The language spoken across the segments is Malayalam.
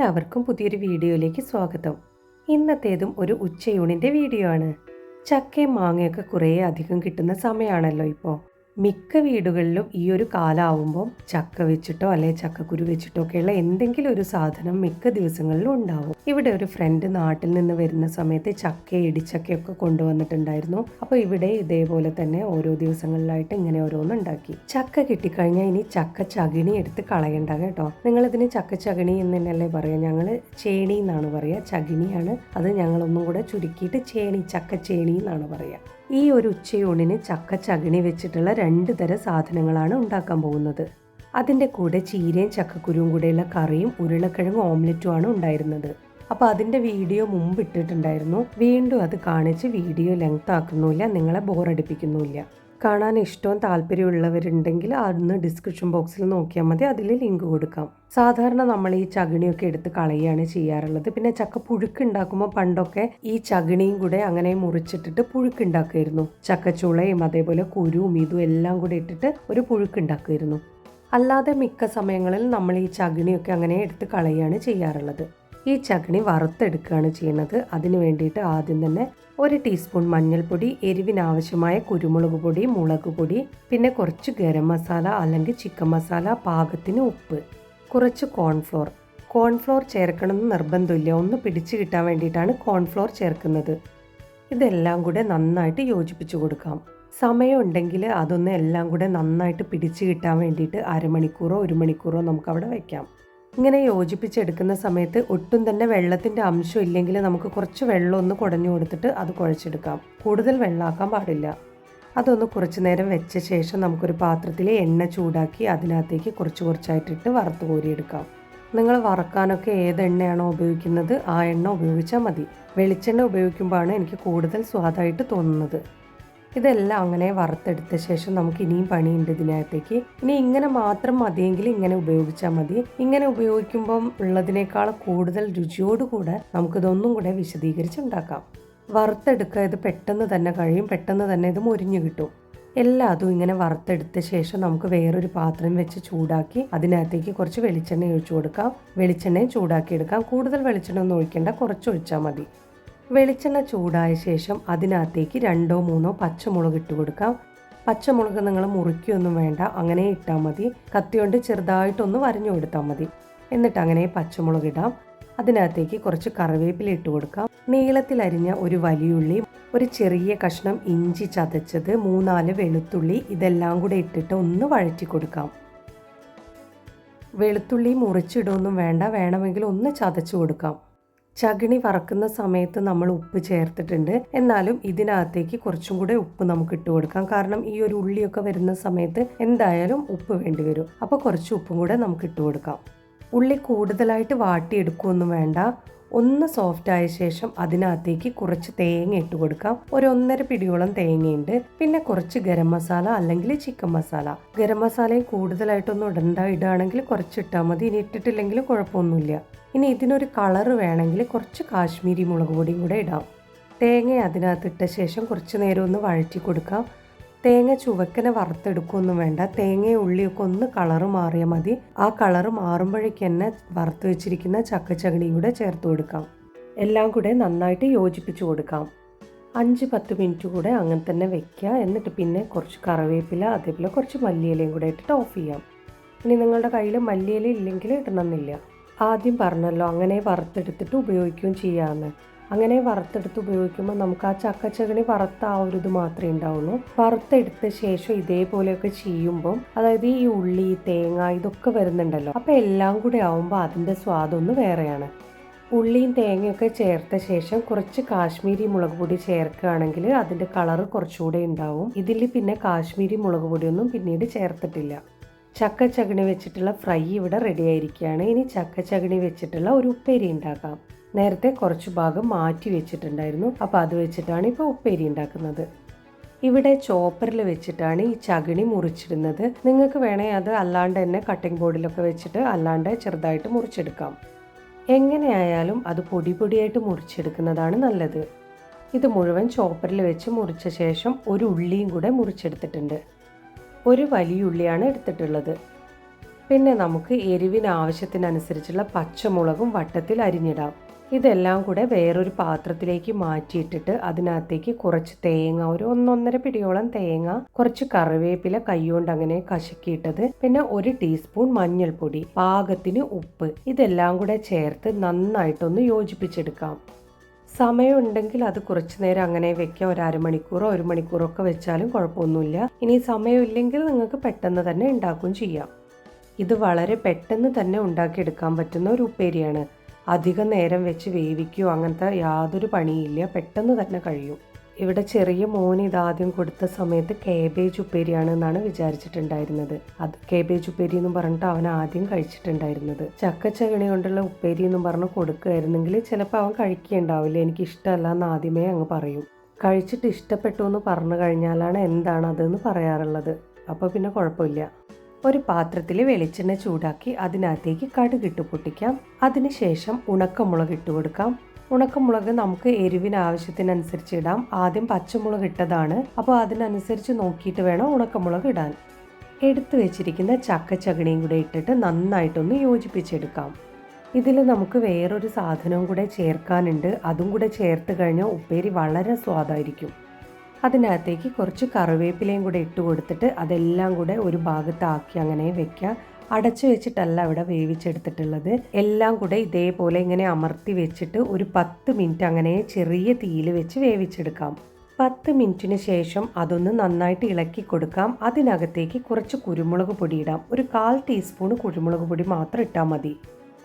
എല്ലാവർക്കും പുതിയൊരു വീഡിയോയിലേക്ക് സ്വാഗതം. ഇന്നത്തേതും ഒരു ഉച്ചയൂണിന്റെ വീഡിയോ ആണ് ചക്കയും മാങ്ങയൊക്കെ കുറേ അധികം കിട്ടുന്ന സമയമാണല്ലോ ഇപ്പോൾ. മിക്ക വീടുകളിലും ഈ ഒരു കാലാവുമ്പോൾ ചക്ക വെച്ചിട്ടോ അല്ലെങ്കിൽ ചക്കക്കുരു വെച്ചിട്ടോ ഒക്കെയുള്ള എന്തെങ്കിലും ഒരു സാധനം മിക്ക ദിവസങ്ങളിലും ഉണ്ടാവും. ഇവിടെ ഒരു ഫ്രണ്ട് നാട്ടിൽ നിന്ന് വരുന്ന സമയത്ത് ചക്ക ഇടിച്ചക്കയൊക്കെ കൊണ്ടുവന്നിട്ടുണ്ടായിരുന്നു. അപ്പോൾ ഇവിടെ ഇതേപോലെ തന്നെ ഓരോ ദിവസങ്ങളിലായിട്ട് ഇങ്ങനെ ഓരോന്നുണ്ടാക്കി ചക്ക കിട്ടിക്കഴിഞ്ഞാൽ ഇനി ചക്ക ചകിണി എടുത്ത് കളയണ്ട കേട്ടോ. നിങ്ങളിതിന് ചക്ക ചകിണി എന്ന് തന്നെയല്ലേ പറയാം? ഞങ്ങൾ ചേണി എന്നാണ് പറയുക ചകിണിയാണ്. അത് ഞങ്ങളൊന്നും കൂടെ ചുരുക്കിയിട്ട് ചേണി ചക്ക ചേണി എന്നാണ് പറയുക ഈ ഒരു ഉച്ചയൂണിന് ചക്ക ചകിണി വെച്ചിട്ടുള്ള രണ്ട് തരം സാധനങ്ങളാണ് ഉണ്ടാക്കാൻ പോകുന്നത്. അതിന്റെ കൂടെ ചീരയും ചക്കക്കുരുവും കൂടെയുള്ള കറിയും ഉരുളക്കിഴങ്ങ് ഓംലറ്റുമാണ് ഉണ്ടായിരുന്നത്. അപ്പോൾ അതിന്റെ വീഡിയോ മുമ്പ് ഇട്ടിട്ടുണ്ടായിരുന്നു. വീണ്ടും അത് കാണിച്ച് വീഡിയോ ലെങ്ത് ആക്കുന്നില്ല നിങ്ങളെ ബോറടിപ്പിക്കുന്നില്ല കാണാൻ ഇഷ്ടവും താല്പര്യമുള്ളവരുണ്ടെങ്കിൽ അന്ന് ഡിസ്ക്രിപ്ഷൻ ബോക്സിൽ നോക്കിയാൽ മതി. അതിൽ ലിങ്ക് കൊടുക്കാം. സാധാരണ നമ്മൾ ഈ ചകിണിയൊക്കെ എടുത്ത് കളയുകയാണ് ചെയ്യാറുള്ളത്. പിന്നെ ചക്ക പുഴുക്ക് ഉണ്ടാക്കുമ്പോൾ പണ്ടൊക്കെ ഈ ചകിണിയും കൂടെ അങ്ങനെ മുറിച്ചിട്ടിട്ട് പുഴുക്ക് ഉണ്ടാക്കുമായിരുന്നു. ചക്കച്ചുളയും അതേപോലെ കുരുവും ഇതും എല്ലാം കൂടെ ഇട്ടിട്ട് ഒരു പുഴുക്ക് ഉണ്ടാക്കുമായിരുന്നു. അല്ലാതെ മിക്ക സമയങ്ങളിൽ നമ്മൾ ഈ ചകിണിയൊക്കെ അങ്ങനെ എടുത്ത് കളയുകയാണ് ചെയ്യാറുള്ളത്. ഈ ചകിണി വറുത്തെടുക്കുകയാണ് ചെയ്യുന്നത്. അതിന് വേണ്ടിയിട്ട് ആദ്യം തന്നെ ഒരു ടീസ്പൂൺ മഞ്ഞൾപ്പൊടി എരിവിനാവശ്യമായ കുരുമുളക് പൊടി മുളക് പൊടി പിന്നെ കുറച്ച് ഗരം മസാല അല്ലെങ്കിൽ ചിക്കൻ മസാല പാകത്തിന് ഉപ്പ് കുറച്ച് കോൺഫ്ലോർ. കോൺഫ്ലോർ ചേർക്കണമെന്ന് നിർബന്ധമില്ല. ഒന്ന് പിടിച്ചു കിട്ടാൻ വേണ്ടിയിട്ടാണ് കോൺഫ്ലോർ ചേർക്കുന്നത്. ഇതെല്ലാം കൂടെ നന്നായിട്ട് യോജിപ്പിച്ചു കൊടുക്കാം. സമയമുണ്ടെങ്കിൽ അതൊന്ന് എല്ലാം കൂടെ നന്നായിട്ട് പിടിച്ചു കിട്ടാൻ വേണ്ടിയിട്ട് അരമണിക്കൂറോ ഒരു മണിക്കൂറോ നമുക്ക് അവിടെ വയ്ക്കാം. ഇങ്ങനെ യോജിപ്പിച്ചെടുക്കുന്ന സമയത്ത് ഒട്ടും തന്നെ വെള്ളത്തിന്റെ അംശം ഇല്ലെങ്കിൽ നമുക്ക് കുറച്ച് വെള്ളം ഒന്ന് കുടഞ്ഞു കൊടുത്തിട്ട് അത് കുഴച്ചെടുക്കാം. കൂടുതൽ വെള്ളമാക്കാൻ പാടില്ല. അതൊന്ന് കുറച്ച് നേരം വെച്ച ശേഷം നമുക്കൊരു പാത്രത്തിൽ എണ്ണ ചൂടാക്കി അതിനകത്തേക്ക് കുറച്ച് കുറച്ചായിട്ടിട്ട് വറുത്ത് കോരിയെടുക്കാം. നിങ്ങൾ വറക്കാനൊക്കെ ഏത് എണ്ണയാണോ ഉപയോഗിക്കുന്നത് ആ എണ്ണ ഉപയോഗിച്ചാൽ മതി. വെളിച്ചെണ്ണ ഉപയോഗിക്കുമ്പോഴാണ് എനിക്ക് കൂടുതൽ സ്വാദായിട്ട് തോന്നുന്നത്. ഇതെല്ലാം അങ്ങനെ വറുത്തെടുത്ത ശേഷം നമുക്ക് ഇനിയും പണിയുണ്ട് ഇതിനകത്തേക്ക്. ഇനി ഇങ്ങനെ മാത്രം മതിയെങ്കിൽ ഇങ്ങനെ ഉപയോഗിച്ചാൽ മതി. ഇങ്ങനെ ഉപയോഗിക്കുമ്പം ഉള്ളതിനേക്കാൾ കൂടുതൽ രുചിയോടുകൂടെ നമുക്കിതൊന്നും കൂടെ വിശദീകരിച്ചുണ്ടാക്കാം. വറുത്തെടുക്കുക ഇത് പെട്ടെന്ന് തന്നെ കഴിയും പെട്ടെന്ന് തന്നെ ഇത് മുരിഞ്ഞു കിട്ടും. എല്ലാതും ഇങ്ങനെ വറുത്തെടുത്ത ശേഷം നമുക്ക് വേറൊരു പാത്രം വെച്ച് ചൂടാക്കി അതിനകത്തേക്ക് കുറച്ച് വെളിച്ചെണ്ണ ഒഴിച്ചു കൊടുക്കാം. വെളിച്ചെണ്ണയും ചൂടാക്കി എടുക്കാം കൂടുതൽ വെളിച്ചെണ്ണ ഒന്നും ഒഴിക്കേണ്ട കുറച്ച് ഒഴിച്ചാൽ മതി. വെളിച്ചെണ്ണ ചൂടായ ശേഷം അതിനകത്തേക്ക് രണ്ടോ മൂന്നോ പച്ചമുളക് ഇട്ട് കൊടുക്കാം. പച്ചമുളക് നിങ്ങൾ മുറിക്കൊന്നും വേണ്ട. അങ്ങനെ ഇട്ടാൽ മതി. കത്തി കൊണ്ട് ചെറുതായിട്ടൊന്ന് വരഞ്ഞു കൊടുത്താൽ മതി. എന്നിട്ട് അങ്ങനെ പച്ചമുളക് ഇടാം. അതിനകത്തേക്ക് കുറച്ച് കറിവേപ്പില ഇട്ട് കൊടുക്കാം. നീളത്തിൽ അരിഞ്ഞ ഒരു വലിയുള്ളി ഒരു ചെറിയ കഷ്ണം ഇഞ്ചി ചതച്ചത് മൂന്നാൽ വെളുത്തുള്ളി ഇതെല്ലാം കൂടെ ഇട്ടിട്ട് ഒന്ന് വഴറ്റി കൊടുക്കാം. വെളുത്തുള്ളി മുറിച്ചിടൊന്നും വേണ്ട. വേണമെങ്കിൽ ഒന്ന് ചതച്ചു കൊടുക്കാം. ചകിണി വറക്കുന്ന സമയത്ത് നമ്മൾ ഉപ്പ് ചേർത്തിട്ടുണ്ട്. എന്നാലും ഇതിനകത്തേക്ക് കുറച്ചും കൂടെ ഉപ്പ് നമുക്ക് ഇട്ട് കൊടുക്കാം. കാരണം ഈ ഒരു ഉള്ളിയൊക്കെ വരുന്ന സമയത്ത് എന്തായാലും ഉപ്പ് വേണ്ടി വരും. അപ്പോൾ കുറച്ച് ഉപ്പും കൂടെ നമുക്ക് ഇട്ട് കൊടുക്കാം. ഉള്ളി കൂടുതലായിട്ട് വാട്ടിയെടുക്കുകയൊന്നും വേണ്ട. ഒന്ന് സോഫ്റ്റ് ആയ ശേഷം അതിനകത്തേക്ക് കുറച്ച് തേങ്ങ ഇട്ട് കൊടുക്കാം. ഒരു ഒന്നര പിടിയോളം തേങ്ങയുണ്ട്. പിന്നെ കുറച്ച് ഗരം മസാല അല്ലെങ്കിൽ ചിക്കൻ മസാല. ഗരം മസാലയും കൂടുതലായിട്ടൊന്നും ഇടണ്ട. ഇടുകയാണെങ്കിൽ കുറച്ച് ഇട്ടാൽ മതി. ഇനി ഇട്ടിട്ടില്ലെങ്കിലും കുഴപ്പമൊന്നുമില്ല. ഇനി ഇതിനൊരു കളർ വേണമെങ്കിൽ കുറച്ച് കാശ്മീരി മുളക് പൊടിയും കൂടെ ഇടാം. തേങ്ങ അതിനകത്തിട്ട ശേഷം കുറച്ച് നേരം ഒന്ന് വഴറ്റി കൊടുക്കാം. തേങ്ങ ചുവക്കനെ വറുത്തെടുക്കുകയൊന്നും വേണ്ട. തേങ്ങയും ഉള്ളിയൊക്കെ ഒന്ന് കളറ് മാറിയാൽ മതി. ആ കളറ് മാറുമ്പോഴേക്ക് തന്നെ വറുത്ത് വെച്ചിരിക്കുന്ന ചക്കച്ചകണിയും കൂടെ ചേർത്ത് കൊടുക്കാം. എല്ലാം കൂടെ നന്നായിട്ട് യോജിപ്പിച്ച് കൊടുക്കാം. അഞ്ച് പത്ത് മിനിറ്റ് കൂടെ അങ്ങനെ തന്നെ വെക്കുക എന്നിട്ട് പിന്നെ കുറച്ച് കറിവേപ്പില അതേപോലെ കുറച്ച് മല്ലിയിലയും കൂടെ ഇട്ടിട്ട് ഓഫ് ചെയ്യാം. ഇനി നിങ്ങളുടെ കയ്യിൽ മല്ലിയില ഇല്ലെങ്കിൽ ഇടണമെന്നില്ല. ആദ്യം പറഞ്ഞല്ലോ അങ്ങനെ വറുത്തെടുത്തിട്ട് ഉപയോഗിക്കുകയും ചെയ്യാമെന്ന്. അങ്ങനെ വറുത്തെടുത്ത് ഉപയോഗിക്കുമ്പോൾ നമുക്ക് ആ ചക്കച്ചകണി വറുത്ത ആ ഒരു ഇത് മാത്രമേ ഉണ്ടാവുള്ളൂ. വറുത്തെടുത്ത ശേഷം ഇതേപോലെയൊക്കെ ചെയ്യുമ്പം അതായത് ഈ ഉള്ളി തേങ്ങ ഇതൊക്കെ വരുന്നുണ്ടല്ലോ. അപ്പം എല്ലാം കൂടി ആവുമ്പോൾ അതിന്റെ സ്വാദൊന്ന് വേറെയാണ്. ഉള്ളിയും തേങ്ങയൊക്കെ ചേർത്ത ശേഷം കുറച്ച് കാശ്മീരി മുളക് പൊടി ചേർക്കുകയാണെങ്കിൽ അതിന്റെ കളറ് കുറച്ചുകൂടെ ഉണ്ടാവും. ഇതിൽ പിന്നെ കാശ്മീരി മുളക് പൊടിയൊന്നും പിന്നീട് ചേർത്തിട്ടില്ല. ചക്ക ചകണി വെച്ചിട്ടുള്ള ഫ്രൈ ഇവിടെ റെഡി ആയിരിക്കുകയാണ്. ഇനി ചക്ക ചകണി വെച്ചിട്ടുള്ള ഒരു ഉപ്പേരി ഉണ്ടാക്കാം. നേരത്തെ കുറച്ച് ഭാഗം മാറ്റി വെച്ചിട്ടുണ്ടായിരുന്നു. അപ്പോൾ അത് വെച്ചിട്ടാണ് ഇപ്പോൾ ഉപ്പേരി ഉണ്ടാക്കുന്നത്. ഇവിടെ ചോപ്പറിൽ വെച്ചിട്ടാണ് ഈ ചകിണി മുറിച്ചിടുന്നത്. നിങ്ങൾക്ക് വേണേൽ അത് അല്ലാണ്ട് തന്നെ കട്ടിംഗ് ബോർഡിലൊക്കെ വെച്ചിട്ട് അല്ലാണ്ട് ചെറുതായിട്ട് മുറിച്ചെടുക്കാം. എങ്ങനെയായാലും അത് പൊടി പൊടിയായിട്ട് മുറിച്ചെടുക്കുന്നതാണ് നല്ലത്. ഇത് മുഴുവൻ ചോപ്പറിൽ വെച്ച് മുറിച്ച ശേഷം ഒരു ഉള്ളിയും കൂടെ മുറിച്ചെടുത്തിട്ടുണ്ട്. ഒരു വലിയ ഉള്ളിയാണ് എടുത്തിട്ടുള്ളത്. പിന്നെ നമുക്ക് എരിവിന് ആവശ്യത്തിനനുസരിച്ചുള്ള പച്ചമുളകും വട്ടത്തിൽ അരിഞ്ഞിടാം. ഇതെല്ലാം കൂടെ വേറൊരു പാത്രത്തിലേക്ക് മാറ്റിയിട്ടിട്ട് അതിനകത്തേക്ക് കുറച്ച് തേങ്ങ ഒരു ഒന്നൊന്നര പിടിയോളം തേങ്ങ കുറച്ച് കറിവേപ്പില കൈകൊണ്ട് അങ്ങനെ കശക്കിയിട്ടത്. പിന്നെ ഒരു ടീസ്പൂൺ മഞ്ഞൾപ്പൊടി പാകത്തിന് ഉപ്പ്. ഇതെല്ലാം കൂടെ ചേർത്ത് നന്നായിട്ടൊന്ന് യോജിപ്പിച്ചെടുക്കാം. സമയമുണ്ടെങ്കിൽ അത് കുറച്ച് നേരം അങ്ങനെ വെക്കാം. ഒരു അരമണിക്കൂറോ ഒരു മണിക്കൂറോ ഒക്കെ വെച്ചാലും കുഴപ്പമൊന്നുമില്ല. ഇനി സമയമില്ലെങ്കിൽ നിങ്ങൾക്ക് പെട്ടെന്ന് തന്നെ ഉണ്ടാക്കുകയും ചെയ്യാം. ഇത് വളരെ പെട്ടെന്ന് തന്നെ ഉണ്ടാക്കിയെടുക്കാൻ പറ്റുന്ന ഒരു ഉപ്പേരിയാണ്. അധികം നേരം വെച്ച് വേവിക്കുകയോ അങ്ങനത്തെ യാതൊരു പണിയില്ല. പെട്ടെന്ന് തന്നെ കഴിയും. ഇവിടെ ചെറിയ മോന് ഇതാദ്യം കൊടുത്ത സമയത്ത് കേബേജ് ഉപ്പേരിയാണ് എന്നാണ് വിചാരിച്ചിട്ടുണ്ടായിരുന്നത്. അത് കേബേജ് ഉപ്പേരി എന്ന് പറഞ്ഞിട്ട് അവൻ ആദ്യം കഴിച്ചിട്ടുണ്ടായിരുന്നത്. ചക്കച്ചകണി കൊണ്ടുള്ള ഉപ്പേരി എന്ന് പറഞ്ഞ് കൊടുക്കുകയായിരുന്നെങ്കിൽ ചിലപ്പോൾ അവൻ കഴിക്കുകയുണ്ടാവില്ല എനിക്ക് ഇഷ്ടമല്ല എന്ന് ആദ്യമേ അങ്ങ് പറയും. കഴിച്ചിട്ട് ഇഷ്ടപ്പെട്ടു എന്ന് പറഞ്ഞു കഴിഞ്ഞാലാണ് എന്താണ് അതെന്ന് പറയാറുള്ളത്. അപ്പോൾ പിന്നെ കുഴപ്പമില്ല. ഒരു പാത്രത്തിൽ വെളിച്ചെണ്ണ ചൂടാക്കി അതിനകത്തേക്ക് കടുകിട്ട് പൊട്ടിക്കാം. അതിനുശേഷം ഉണക്കമുളക് ഇട്ട് കൊടുക്കാം. ഉണക്കമുളക് നമുക്ക് എരിവിന് ആവശ്യത്തിനനുസരിച്ച് ഇടാം. ആദ്യം പച്ചമുളക് ഇട്ടതാണ്. അപ്പോൾ അതിനനുസരിച്ച് നോക്കിയിട്ട് വേണം ഉണക്കമുളക് ഇടാൻ. എടുത്തു വെച്ചിരിക്കുന്ന ചക്ക ചക്കച്ചകണിയും കൂടെ ഇട്ടിട്ട് നന്നായിട്ടൊന്ന് യോജിപ്പിച്ചെടുക്കാം. ഇതിൽ നമുക്ക് വേറൊരു സാധനവും കൂടെ ചേർക്കാനുണ്ട്. അതും കൂടെ ചേർത്ത് കഴിഞ്ഞാൽ ഉപ്പേരി വളരെ സ്വാദായിരിക്കും. അതിനകത്തേക്ക് കുറച്ച് കറിവേപ്പിലയും കൂടെ ഇട്ട് കൊടുത്തിട്ട് അതെല്ലാം കൂടെ ഒരു ഭാഗത്താക്കി അങ്ങനെ വെക്കുക. അടച്ചു വെച്ചിട്ടല്ല ഇവിടെ വേവിച്ചെടുത്തിട്ടുള്ളത്. എല്ലാം കൂടെ ഇതേപോലെ ഇങ്ങനെ അമർത്തി വെച്ചിട്ട് ഒരു പത്ത് മിനിറ്റ് അങ്ങനെ ചെറിയ തീയിൽ വെച്ച് വേവിച്ചെടുക്കാം. പത്ത് മിനിറ്റിന് ശേഷം അതൊന്ന് നന്നായിട്ട് ഇളക്കി കൊടുക്കാം. അതിനകത്തേക്ക് കുറച്ച് കുരുമുളക് പൊടി ഇടാം. ഒരു കാൽ ടീസ്പൂൺ കുരുമുളക് പൊടി മാത്രം ഇട്ടാൽ മതി.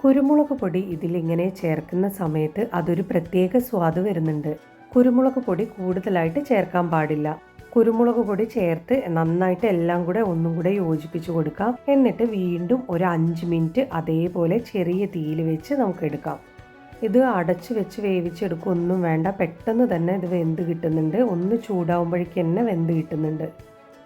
കുരുമുളക് പൊടി ഇതിലിങ്ങനെ ചേർക്കുന്ന സമയത്ത് അതൊരു പ്രത്യേക സ്വാദ് വരുന്നുണ്ട്. കുരുമുളക് പൊടി കൂടുതലായിട്ട് ചേർക്കാൻ പാടില്ല. കുരുമുളക് പൊടി ചേർത്ത് നന്നായിട്ട് എല്ലാം കൂടെ ഒന്നും കൂടെ യോജിപ്പിച്ച് കൊടുക്കാം. എന്നിട്ട് വീണ്ടും ഒരു അഞ്ച് മിനിറ്റ് അതേപോലെ ചെറിയ തീയിൽ വെച്ച് നമുക്ക് എടുക്കാം. ഇത് അടച്ചു വെച്ച് വേവിച്ചെടുക്കുക ഒന്നും വേണ്ട. പെട്ടെന്ന് തന്നെ ഇത് വെന്ത് കിട്ടുന്നുണ്ട്. ഒന്ന് ചൂടാവുമ്പോഴേക്ക് തന്നെ വെന്ത് കിട്ടുന്നുണ്ട്.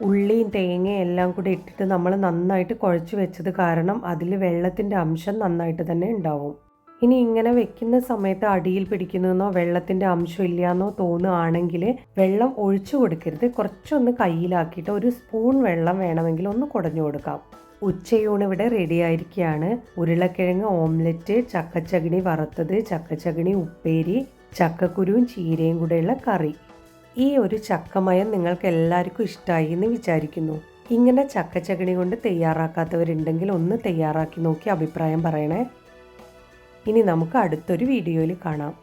ഉള്ളിയും തേങ്ങയും എല്ലാം കൂടെ ഇട്ടിട്ട് നമ്മൾ നന്നായിട്ട് കുഴച്ച് വെച്ചത് കാരണം അതിൽ വെള്ളത്തിന്റെ അംശം നന്നായിട്ട് തന്നെ ഉണ്ടാവും. ഇനി ഇങ്ങനെ വെക്കുന്ന സമയത്ത് അടിയിൽ പിടിക്കുന്നതെന്നോ വെള്ളത്തിന്റെ അംശം ഇല്ലയെന്നോ തോന്നുകയാണെങ്കിൽ വെള്ളം ഒഴിച്ചു കൊടുക്കരുത്. കുറച്ചൊന്ന് കയ്യിലാക്കിയിട്ട് ഒരു സ്പൂൺ വെള്ളം വേണമെങ്കിൽ ഒന്ന് കുടഞ്ഞു കൊടുക്കാം. ഉച്ചയൂണ് ഇവിടെ റെഡി ആയിരിക്കുകയാണ്. ഉരുളക്കിഴങ്ങ് ഓംലെറ്റ് ചക്കച്ചകിണി വറുത്തത് ചക്കച്ചകിണി ഉപ്പേരി ചക്കക്കുരുവും ചീരയും കൂടെയുള്ള കറി. ഈ ഒരു ചക്കമയം നിങ്ങൾക്ക് എല്ലാവർക്കും ഇഷ്ടമായി എന്ന് വിചാരിക്കുന്നു. ഇങ്ങനെ ചക്കച്ചകിണി കൊണ്ട് തയ്യാറാക്കാത്തവരുണ്ടെങ്കിൽ ഒന്ന് തയ്യാറാക്കി നോക്കി അഭിപ്രായം പറയണേ. ഇനി നമുക്ക് അടുത്തൊരു വീഡിയോയിൽ കാണാം.